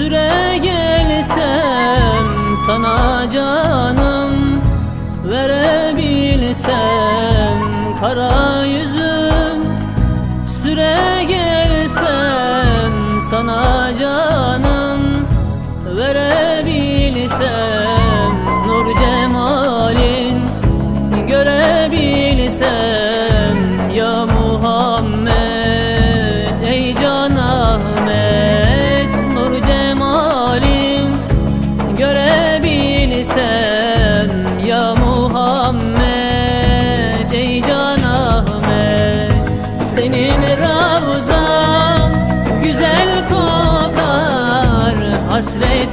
Süre gelsem sana canım verebilsem Kara yüzüm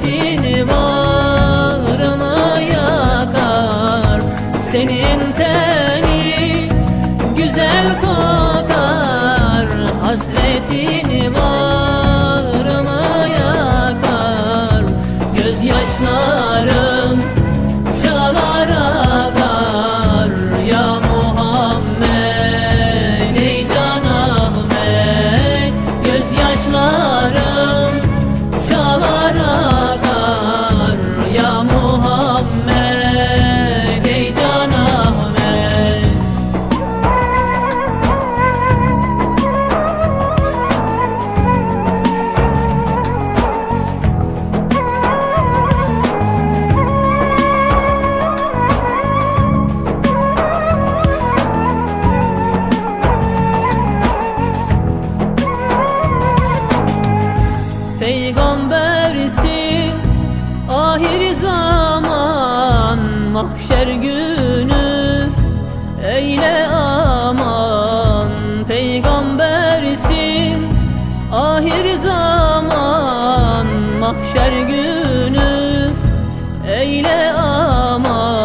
hasretini mahşer günü. Eyle aman Peygambersin. Ahir zaman mahşer günü. Eyle aman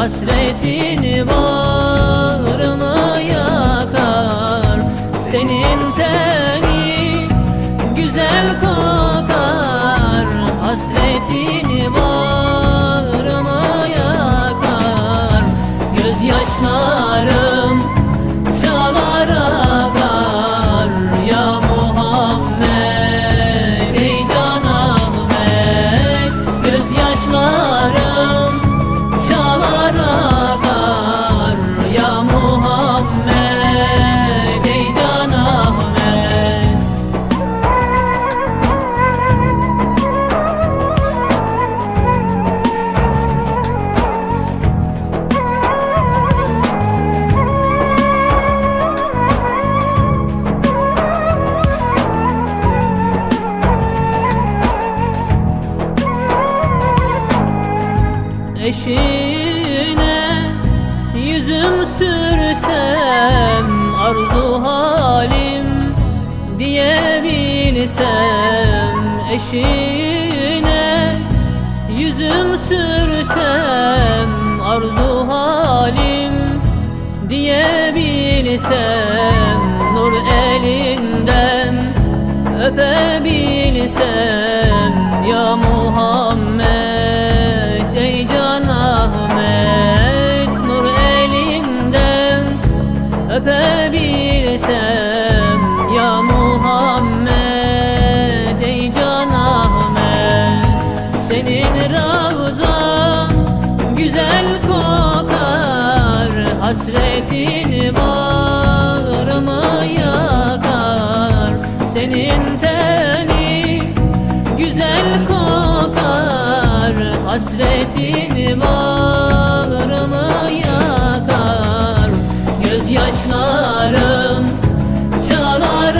hasretini bağrıma yakar? Senin teni Eşine yüzüm sürsem arzu halim diyebilsem Eşine yüzüm sürsem arzu halim diyebilsem Nur elinden öpebilsem ravzan güzel kokar Hasretin bağrımı yakar. Senin tenin güzel kokar Hasretin bağrımı yakar. Gözyaşlarım çalar